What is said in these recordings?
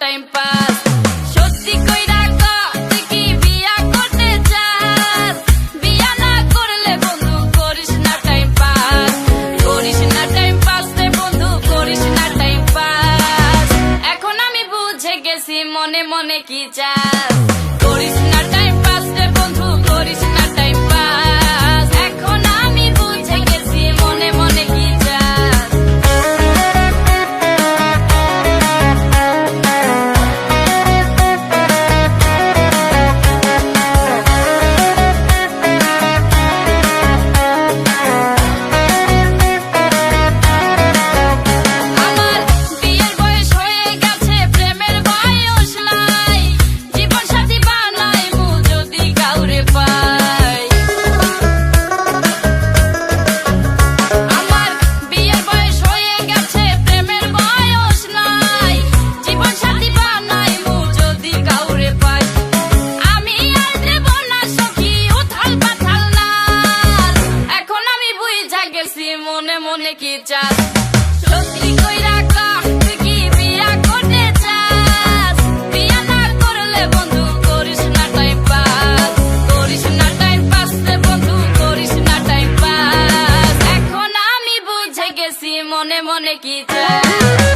Time pass সত্যি বিয়া করতে বিয়া না করলে বন্ধু করিস টাইম পাস করিস টাইম পাস রে বন্ধু, করিস টাইম পাস এখন আমি বুঝে গেছি মনে মনে কি চাস। করিস না মনে কি চাস? সত্যি কইরা কর কি বিয়া করতে চাস? বিয়া না করলে বন্ধু করিস না টাইম পাস করিস না টাইম পাস রে বন্ধু, করিস না টাইম পাস এখন আমি বুঝে গেছি মনে মনে কি চাস।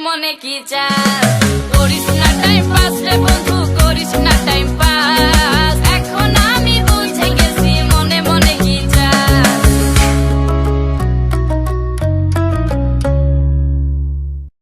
মনে কি চাস